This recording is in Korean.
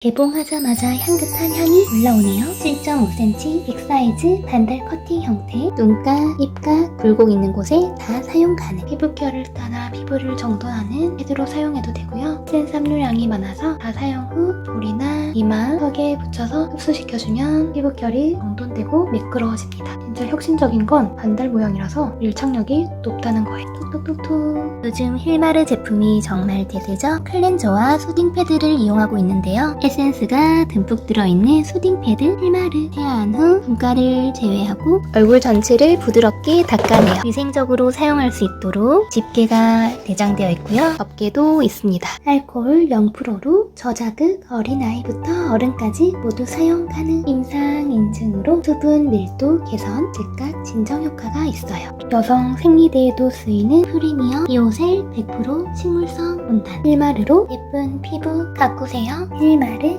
개봉하자마자 향긋한 향이 올라오네요. 7.5cm 빅 사이즈 반달 커팅 형태 눈가, 입가, 굴곡 있는 곳에 다 사용 가능. 피부결을 따라 피부를 정돈하는 패드로 사용해도 되고요. 센 삽류량이 많아서 다 사용 후 볼이나 이마, 턱에 붙여서 흡수시켜주면 피부결이 정돈되고 매끄러워집니다. 진짜 혁신적인 건 반달 모양이라서 밀착력이 높다는 거예요. 톡톡톡톡. 요즘 힐마르 제품이 정말 대세죠. 클렌저와 수딩 패드를 이용하고 있는데요. 에센스가 듬뿍 들어있는 수딩 패드 힐마르 세안 후 분가를 제외하고 얼굴 전체를 부드럽게 닦아내요. 위생적으로 사용할 수 있도록 집게가 내장되어 있고요. 덮개도 있습니다. 알코올 0%로 저자극 어린아이부터 어른까지 모두 사용 가능. 임상 인증으로 수분 밀도 개선, 즉각 진정 효과가 있어요. 여성 생리대에도 쓰이는 프리미엄 비오셀 100% 식물성 온단 힐마르로 예쁜 피부 가꾸세요. 힐마르